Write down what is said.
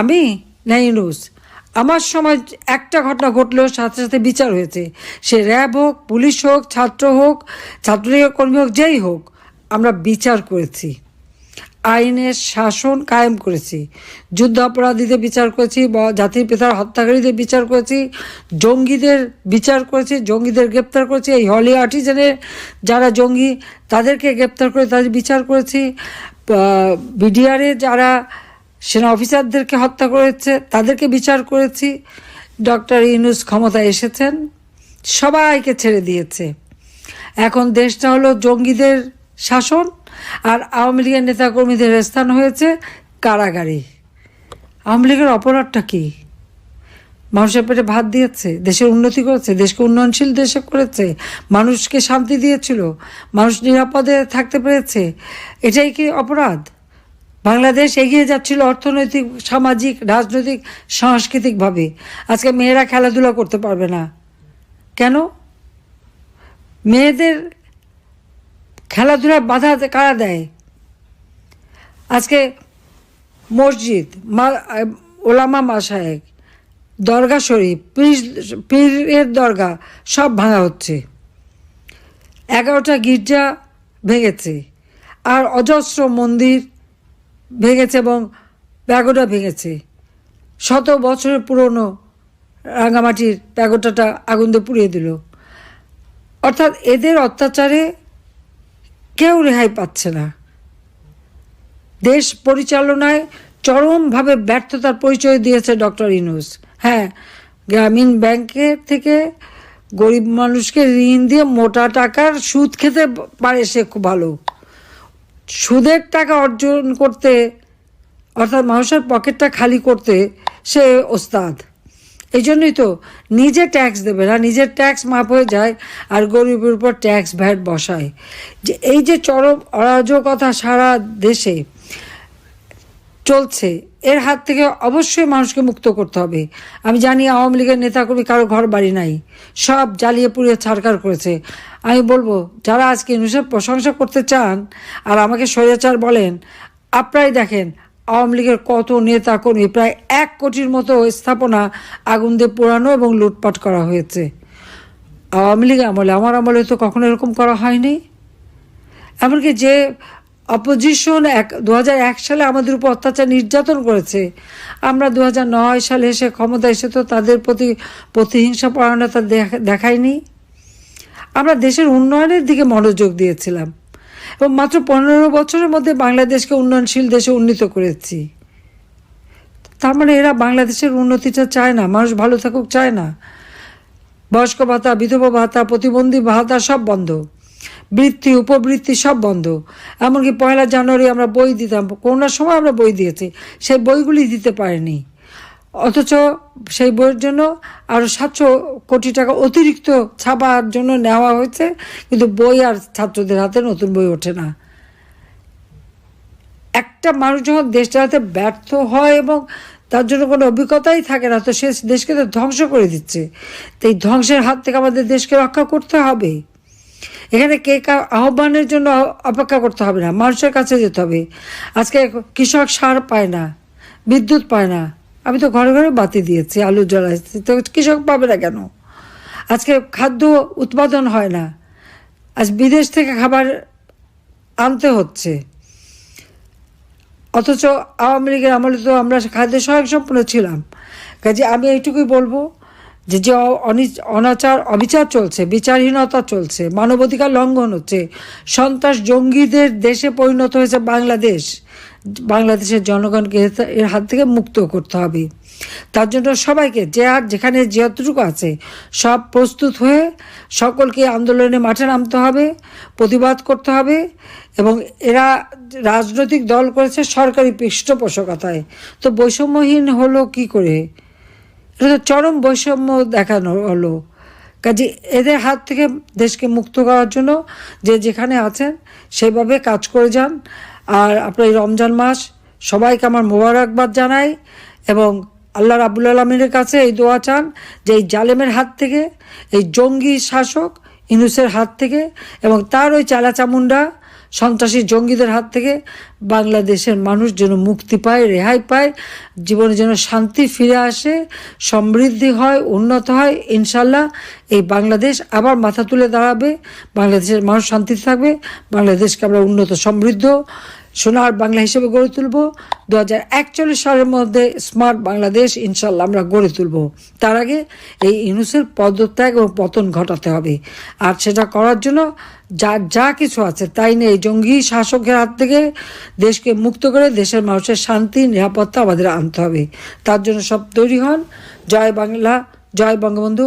আমি? না ইউনুস আমার সময় একটা ঘটনা ঘটলেও সাথে সাথে বিচার হয়েছে। সে র্যাব হোক, পুলিশ হোক, ছাত্র হোক, ছাত্রলীগের কর্মী হোক, যেই হোক, আমরা বিচার করেছি। আইনের শাসন কায়েম করেছি। যুদ্ধ অপরাধীদের বিচার করেছি, বা জাতির পিতার হত্যাকারীদের বিচার করেছি, জঙ্গিদের বিচার করেছি, জঙ্গিদের গ্রেপ্তার করেছি, এই হলি আর্টিজানের যারা জঙ্গি, তাদেরকে গ্রেপ্তার করে তাদের বিচার করেছি। বিডিআরে যারা সেনা অফিসারদেরকে হত্যা করেছে, তাদেরকে বিচার করেছি। ডক্টর ইউনুস ক্ষমতায় এসেছেন, সবাইকে ছেড়ে দিয়েছে। এখন দেশটা হলো জঙ্গিদের শাসন, আর আওয়ামী লীগের নেতাকর্মীদের স্থান হয়েছে কারাগারে। আওয়ামী লীগের অপরাধটা কী? মানুষের পেটে ভাত দিয়েছে, দেশের উন্নতি করেছে, দেশকে উন্নয়নশীল দেশে করেছে, মানুষকে শান্তি দিয়েছিল, মানুষ নিরাপদে থাকতে পেরেছে। এটাই কি অপরাধ? বাংলাদেশ এগিয়ে যাচ্ছিল অর্থনৈতিক, সামাজিক, রাজনৈতিক, সাংস্কৃতিকভাবে। আজকে মেয়েরা খেলাধুলা করতে পারবে না। কেন? মেয়েদের খেলাধুলায় বাধা কারা দেয়? আজকে মসজিদ, মা ওলামা মাসায়েক দরগা শরীফ, পীর, পীরের দরগা, সব ভাঙা হচ্ছে। এগারোটা গির্জা ভেঙেছে। আর অজস্র মন্দির ভেঙেছে এবং প্যাগোডা ভেঙেছে। শত বছরের পুরনো রাঙামাটির প্যাগোটাটা আগুন দিয়ে পুড়িয়ে দিল। অর্থাৎ এদের অত্যাচারে কেউ রেহাই পাচ্ছে না। দেশ পরিচালনায় চরমভাবে ব্যর্থতার পরিচয় দিয়েছে ডক্টর ইনুস হ্যাঁ গ্রামীণ ব্যাংকের থেকে গরিব মানুষকে ঋণ দিয়ে মোটা টাকার সুদ খেতে পারে সে খুব ভালো। সুদের টাকা অর্জন করতে, অর্থাৎ মানুষের পকেটটা খালি করতে সে ওস্তাদ। এই জন্যই তো নিজে ট্যাক্স দেবে না, নিজের ট্যাক্স মাপ হয়ে যায় আর গরিবের উপর ট্যাক্স ভ্যাট বসায়। যে এই যে চরম অরাজকতা সারা দেশে চলছে। এর হাত থেকে অবশ্যই মানুষকে মুক্ত করতে হবে। আমি জানি আওয়ামী লীগের নেতাকর্মী কারও ঘর বাড়ি নাই। সব জ্বালিয়ে পুড়িয়ে ছাড়কার করেছে। আমি বলব, যারা আজকে ইউনুসের প্রশংসা করতে চান আর আমাকে স্বৈরাচার বলেন, আপনারাই দেখেন আওয়ামী লীগের কত নেতা কর্মী প্রায় এক কোটির মতো স্থাপনা আগুন দিয়ে পোড়ানো এবং লুটপাট করা হয়েছে। আওয়ামী লীগ আমলে, আমার আমলে তো কখনো এরকম করা হয়নি। এমনকি যে অপোজিশন এক দু সালে আমাদের উপর অত্যাচার নির্যাতন করেছে। আমরা দু সালে এসে ক্ষমতা এসে তো তাদের প্রতি প্রতিহিংসা পরায়ণতা দেখায়নি। আমরা দেশের উন্নয়নের দিকে মনোযোগ দিয়েছিলাম। এবং মাত্র পনেরো বছরের মধ্যে বাংলাদেশকে উন্নয়নশীল দেশে উন্নীত করেছি। তার মানে এরা বাংলাদেশের উন্নতিটা চায় না, মানুষ ভালো থাকুক চায় না। বয়স্ক ভাতা, বিধবা ভাতা, প্রতিবন্ধী ভাতা সব বন্ধ। বৃত্তি, উপবৃত্তি সব বন্ধ। এমনকি পয়লা জানুয়ারি আমরা বই দিতাম। করোনার সময় আমরা বই দিয়েছি। সেই বইগুলি দিতে পারিনি। অথচ সেই বইয়ের জন্য আরও সাতশো কোটি টাকা অতিরিক্ত ছাপার জন্য নেওয়া হয়েছে। কিন্তু বই আর ছাত্রদের হাতে নতুন বই ওঠে না। একটা মানুষ যখন দেশ চালাতে ব্যর্থ হয় এবং তার জন্য কোনো অভিজ্ঞতাই থাকে না, তো সে দেশকে তো ধ্বংস করে দিচ্ছে। তো এই ধ্বংসের হাত থেকে আমাদের দেশকে রক্ষা করতে হবে। এখানে কে আহ্বানের জন্য অপেক্ষা করতে হবে না, মানুষের কাছে যেতে হবে। আজকে কৃষক সার পায় না, বিদ্যুৎ পায় না। আমি তো ঘরে ঘরে বাতি দিয়েছি, আলু জ্বলাইছি, তো কৃষক পাবে না কেন? আজকে খাদ্য উৎপাদন হয় না। আজ বিদেশ থেকে খাবার আনতে হচ্ছে। অথচ আওয়ামী লীগের আমলে তো আমরা খাদ্য সহায়ক সম্পূর্ণ ছিলাম। কাজে আমি এইটুকুই বলব যে যে অনাচার, অবিচার চলছে, বিচারহীনতা চলছে, মানবাধিকার লঙ্ঘন হচ্ছে, সন্ত্রাস জঙ্গিদের দেশে পরিণত হয়েছে বাংলাদেশ। বাংলাদেশের জনগণকে এর হাত থেকে মুক্ত করতে হবে। তার জন্য সবাইকে যে আর যেখানে যতটুকু আছে, সব প্রস্তুত হয়ে সকলকে আন্দোলনে মাঠে নামতে হবে, প্রতিবাদ করতে হবে এবং এরা রাজনৈতিক দল করেছে সরকারি পৃষ্ঠপোষকতায়। তো বৈষম্যহীন হলো কি করে? চরম বৈষম্য দেখানো হলো। কাজে এদের হাত থেকে দেশকে মুক্ত করার জন্য যে যেখানে আছেন সেভাবে কাজ করে যান। আর আপনার এই রমজান মাস সবাইকে আমার মোবারকবাদ জানাই এবং আল্লাহ রাবুল আলমিনের কাছে এই দোয়া চান যে এই জালেমের হাত থেকে, এই জঙ্গি শাসক ইনুসের হাত থেকে এবং তার ওই চালা চামুন্ডা সন্ত্রাসী জঙ্গিদের হাত থেকে বাংলাদেশের মানুষ যেন মুক্তি পায়, রেহাই পায়, জীবনে যেন শান্তি ফিরে আসে, সমৃদ্ধি হয়, উন্নত হয় ইনশাল্লাহ এই বাংলাদেশ আবার মাথা তুলে দাঁড়াবে, বাংলাদেশের মানুষ শান্তিতে থাকবে, বাংলাদেশকে আমরা উন্নত, সমৃদ্ধ সোনার বাংলা হিসেবে গড়ে তুলব। দু হাজার একচল্লিশ সালের মধ্যে স্মার্ট বাংলাদেশ ইনশাল্লাহ আমরা গড়ে তুলব। তার আগে এই ইউনুসের পদত্যাগ ও পতন ঘটাতে হবে। আর সেটা করার জন্য যা যা কিছু আছে তাই নিয়ে জঙ্গি শাসকের হাত থেকে দেশকে মুক্ত করে দেশের মানুষের শান্তি, নিরাপত্তা আমাদের আনতে হবে। তার জন্য সব তৈরি হন। জয় বাংলা, জয় বঙ্গবন্ধু